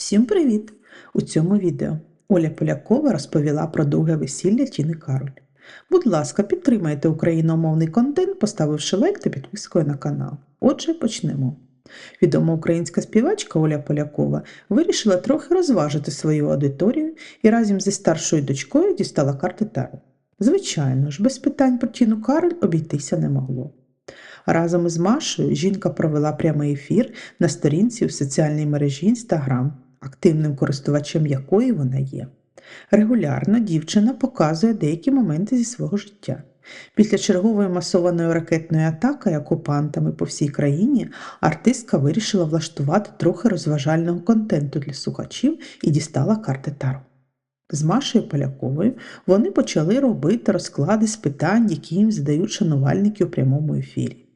Всім привіт! У цьому відео Оля Полякова розповіла про друге весілля Тіни Кароль. Будь ласка, підтримайте україномовний контент, поставивши лайк та підпискою на канал. Отже, почнемо. Відома українська співачка Оля Полякова вирішила трохи розважити свою аудиторію і разом зі старшою дочкою дістала карти Таро. Звичайно ж, без питань про Тіну Кароль обійтися не могло. Разом із Машою жінка провела прямий ефір на сторінці в соціальній мережі Instagram, активним користувачем якої вона є. Регулярно дівчина показує деякі моменти зі свого життя. Після чергової масованої ракетної атаки окупантами по всій країні артистка вирішила влаштувати трохи розважального контенту для слухачів і дістала карти Таро. З Машею Поляковою вони почали робити розклади з питань, які їм задають шанувальники у прямому ефірі.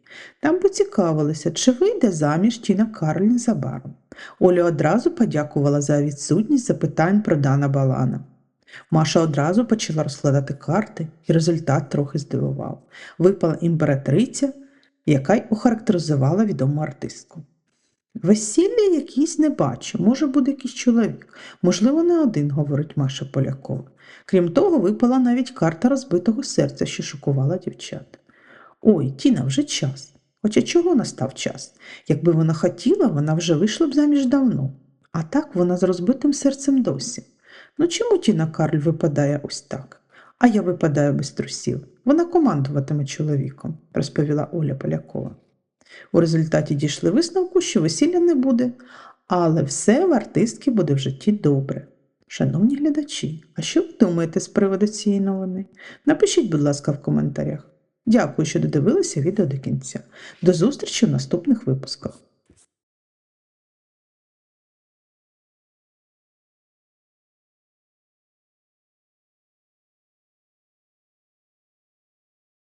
Там поцікавилися, чи вийде заміж Тіна Карль незабаром. Оля одразу подякувала за відсутність запитань про Дана Балана. Маша одразу почала розкладати карти, і результат трохи здивував. Випала імператриця, яка й охарактеризувала відому артистку. Весілля якийсь не бачу, може буде якийсь чоловік, можливо, не один, говорить Маша Полякова. Крім того, випала навіть карта розбитого серця, що шокувала дівчат. Ой, Тіна, вже час. Хоча чого настав час? Якби вона хотіла, вона вже вийшла б заміж давно. А так вона з розбитим серцем досі. Ну чому Тіна Карль випадає ось так? А я випадаю без трусів. Вона командуватиме чоловіком, розповіла Оля Полякова. У результаті дійшли висновку, що весілля не буде, але все в артистки буде в житті добре. Шановні глядачі, а що ви думаєте з приводу цієї новини? Напишіть, будь ласка, в коментарях. Дякую, що додивилися відео до кінця. До зустрічі в наступних випусках.